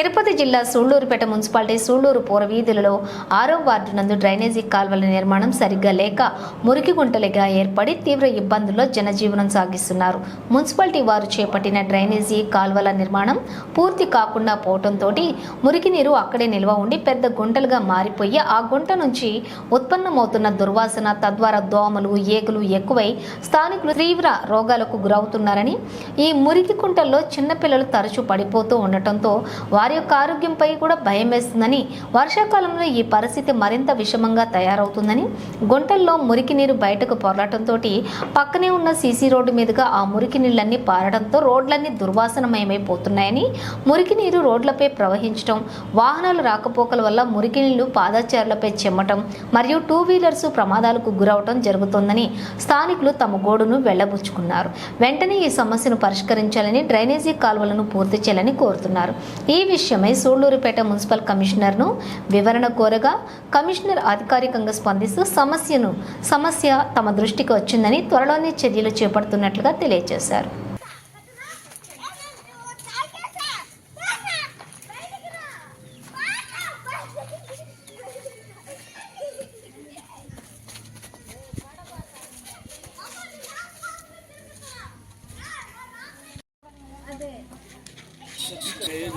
తిరుపతి జిల్లా సూళ్ళూరుపేట మున్సిపాలిటీ సూళ్ళూరు పూర్వవీధులలో ఆరో వార్డు నందు డ్రైనేజీ కాల్వల నిర్మాణం సరిగ్గా లేక మురికి గుంటలుగా ఏర్పడి తీవ్ర ఇబ్బందుల్లో జనజీవనం సాగిస్తున్నారు. మున్సిపాలిటీ వారు చేపట్టిన డ్రైనేజీ కాల్వల నిర్మాణం పూర్తి కాకుండా పోవటంతో మురికి నీరు అక్కడే నిల్వ ఉండి పెద్ద గుంటలుగా మారిపోయి ఆ గుంట నుంచి ఉత్పన్నమవుతున్న దుర్వాసన తద్వారా దోమలు ఏగులు ఎక్కువై స్థానికులు తీవ్ర రోగాలకు గురవుతున్నారని ఈ మురికి కుంటల్లో చిన్నపిల్లలు తరచూ పడిపోతూ ఉండటంతో వారి యొక్క ఆరోగ్యంపై కూడా భయం వేస్తుందని వర్షాకాలంలో ఈ పరిస్థితి మరింత విషమంగా తయారవుతుందని గుంటల్లో మురికి నీరు బయటకు పొరలటంతో పక్కనే ఉన్న సీసీ రోడ్డు మీదుగా ఆ మురికి నీళ్ళన్నీ పారడంతో రోడ్లన్నీ దుర్వాసనమయమైపోతున్నాయని మురికి నీరు రోడ్లపై ప్రవహించడం వాహనాలు రాకపోకల వల్ల మురికి నీళ్ళు పాదచారులపై చెమ్మటం మరియు టూ వీలర్స్ ప్రమాదాలకు గురవటం జరుగుతోందని స్థానికులు తమ గోడును వెళ్ళబుచ్చుకున్నారు. వెంటనే ఈ సమస్యను పరిష్కరించాలని డ్రైనేజీ కాలువలను పూర్తి చేయాలని కోరుతున్నారు. ఈ విషయమై సూళ్ళూరుపేట మున్సిపల్ కమిషనర్ను వివరణ కోరగా కమిషనర్ అధికారికంగా స్పందిస్తూ సమస్యను సమస్య తమ దృష్టికి వచ్చిందని త్వరలోనే చర్యలు చేపడుతున్నట్లుగా తెలియజేశారు.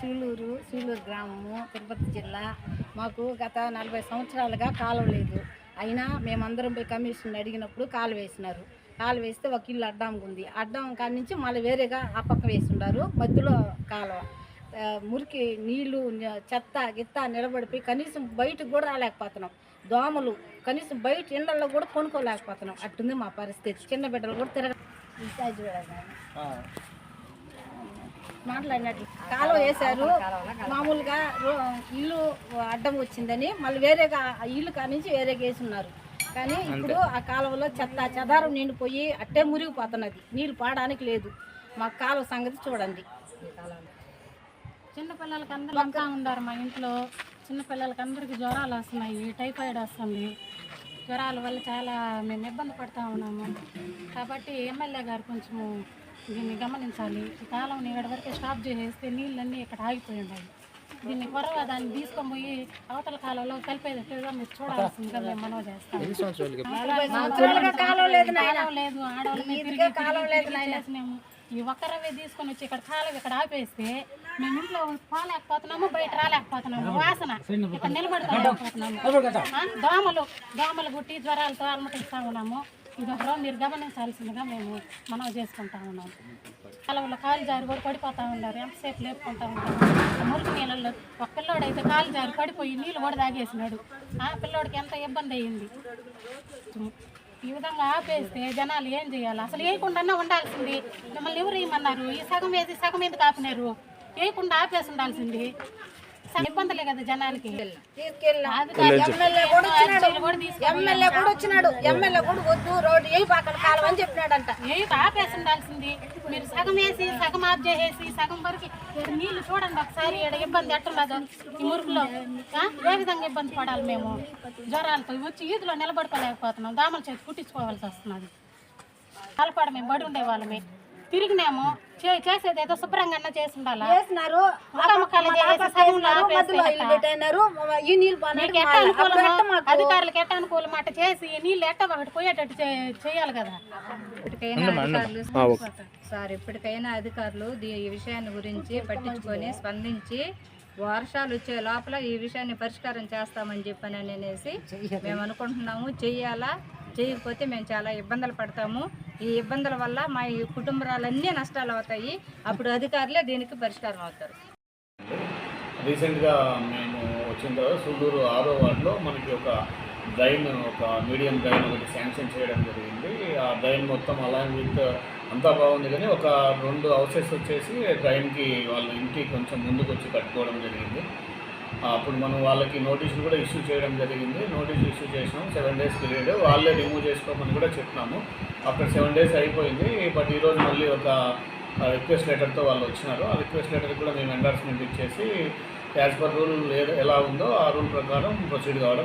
సూలూరు సూళ్ళూరు సూళ్ళూరు గ్రామము తిరుపతి జిల్లా. మాకు గత నలభై సంవత్సరాలుగా కాలువ లేదు. అయినా మేమందరం పోయి కమిషన్ అడిగినప్పుడు కాలు వేసినారు. కాలు వేస్తే ఒక ఇల్లు అడ్డం ఉంది. అడ్డం కాడి నుంచి మళ్ళీ వేరేగా ఆ పక్క వేసుండారు. మధ్యలో కాలువ. మురికి నీళ్ళు చెత్త గిత్త నిలబడిపోయి కనీసం బయటకు కూడా రాలేకపోతున్నాం. దోమలు కనీసం బయట ఇళ్ళలో కూడా కొనుక్కోలేకపోతున్నాం. అట్టుంది మా పరిస్థితి. చిన్న బిడ్డలు కూడా తిరగ ఇన్ఛార్జ్ మాట్లాడినట్లు. కాలువ వేశారు. మామూలుగా ఇల్లు అడ్డం వచ్చిందని మళ్ళీ వేరేగా ఆ ఇల్లు కానించి వేరేగా వేసున్నారు కానీ ఇప్పుడు ఆ కాలువలో చెత్త చెదారం నిండిపోయి అట్టే మురిగిపోతున్నది. నీళ్ళు పాడడానికి లేదు. మా కాలువ సంగతి చూడండి. చిన్నపిల్లలకి అందరూ అంతా ఉన్నారు మా ఇంట్లో. చిన్నపిల్లలకి అందరికీ జ్వరాలు వస్తున్నాయి. టైఫాయిడ్ వస్తుంది. జ్వరాల వల్ల చాలా మేము ఇబ్బంది పడుతూ ఉన్నాము. కాబట్టి ఎమ్మెల్యే గారు కొంచెము దీన్ని గమనించాలి. ఈ కాలం ఇక్కడ వరకే స్టాప్ చేసేస్తే నీళ్ళన్నీ ఇక్కడ ఆగిపోయి ఉన్నాయి దీన్ని త్వరగా దాన్ని తీసుకొని పోయి అవతల కాలంలో కలిపేటట్టుగా మీరు చూడాల్సిందిగా మేము మనవి చేస్తాం. లేదు ఆడవాళ్ళు. ఈ ఒక్కరవే తీసుకొని వచ్చి ఇక్కడ కాలం ఇక్కడ ఆపేస్తే మేము ఇంట్లో పోలేకపోతున్నాము బయట రాలేకపోతున్నాము. వాసన ఇక్కడ నిలబడలేకపోతున్నాము ఆ, దోమలు దోమలు గుట్టి జ్వరాలతో అలమటిస్తా ఉన్నాము. ఇదొకరో మీరు గమనించాల్సిందిగా మేము మనవి చేసుకుంటా ఉన్నాం. కాలువలో కాలు జారి కూడా పడిపోతూ ఉన్నారు. ఎంతసేపు లేపుకుంటా ఉంటారు? మురికి నీళ్ళల్లో ఒక పిల్లోడు అయితే కాలు జారి పడిపోయి నీళ్ళు కూడా తాగేసినాడు. ఆ పిల్లోడికి ఎంత ఇబ్బంది అయ్యింది? ఈ విధంగా ఆపేస్తే జనాలు ఏం చేయాలి? అసలు వేయకుండా ఉండాల్సింది. మిమ్మల్ని ఎవరు వేయమన్నారు ఈ సగం వేసి సగం ఎందుకు ఆపినారు? వేయకుండా ఆపేసి ఉండాల్సింది. ఇబ్బందులే కదా జనాలకి. ఎమ్మెల్యే కూడా వచ్చినాడు. ఎమ్మెల్యే కూడా వచ్చినాడు. ఎమ్మెల్యే కూడా వద్దు రోడ్డు ఏ పక్కన కాలం అని చెప్పినాడంట. ఏ ఆపేసి ఉండాల్సింది మీరు సగం వేసి సగం ఆఫ్ చేసేసి సగం వరకు నీళ్ళు చూడండి ఒకసారి. ఈడ ఇబ్బంది ఎట్టున్నదో ఈ మురుకులో ఆ? ఏ విధంగా ఇబ్బంది పడాలి మేము? జ్వరాలతో వచ్చి ఈదులో నిలబడుకోలేకపోతున్నాం. దామల చేతి కుట్టించుకోవాల్సి వస్తున్నది. పాలపాడ మేము బడి ఉండే వాళ్ళమే తిరిగినాము. చే- చేసేది ఏదో శుభ్రంగా అన్న చేసి ఉండాలా చేసినారు? అధికారులకు ఎట్ట అనుకూలం అట్ట చేసి నీళ్ళు ఎట్ట ఒకటి పోయేటట్టు చేయాలి కదా. ఇప్పటికైనా అధికారులు సార్ ఇప్పటికైనా అధికారులు దీ- ఈ విషయాన్ని గురించి పట్టించుకొని స్పందించి వర్షాలు వచ్చే లోపల ఈ విషయాన్ని పరిష్కారం చేస్తామని చెప్పని అనేసి మేము అనుకుంటున్నాము. చెయ్యాలా? చేయకపోతే మేము చాలా ఇబ్బందులు పడతాము. ఈ ఇబ్బందుల వల్ల మా ఈ కుటుంబాలన్నీ నష్టాలు అవుతాయి అప్పుడు అధికారులే దీనికి పరిష్కారం అవుతారు. రీసెంట్గా మేము వచ్చిన తర్వాత సూళ్ళూరు ఆరో వార్డులో మనకి ఒక డ్రైన్ ఒక మీడియం డ్రైన్ ఒకటి శాంక్షన్ చేయడం జరిగింది. ఆ డ్రైన్ మొత్తం అలాంగ్ విత్ అంతా బాగుంది కానీ ఒక రెండు హౌసెస్ వచ్చేసి డ్రైన్కి వాళ్ళ ఇంటికి కొంచెం ముందుకు వచ్చి కట్టుకోవడం జరిగింది. అప్పుడు మనం వాళ్ళకి నోటీసులు కూడా ఇష్యూ చేయడం జరిగింది. నోటీస్ ఇష్యూ చేసినాం. Seven days period. వాళ్ళే రిమూవ్ చేసుకోమని కూడా చెప్పినాము. అక్కడ సెవెన్ డేస్ అయిపోయింది. బట్ ఈరోజు మళ్ళీ ఒక రిక్వెస్ట్ లెటర్తో వాళ్ళు వచ్చినారు. ఆ రిక్వెస్ట్ లెటర్ కూడా మేము ఎండార్స్మెంట్ ఇచ్చేసి యాజ్ పర్ రూల్ ఎలా ఉందో ఆ రూల్ ప్రకారం ప్రొసీడ్ కావడం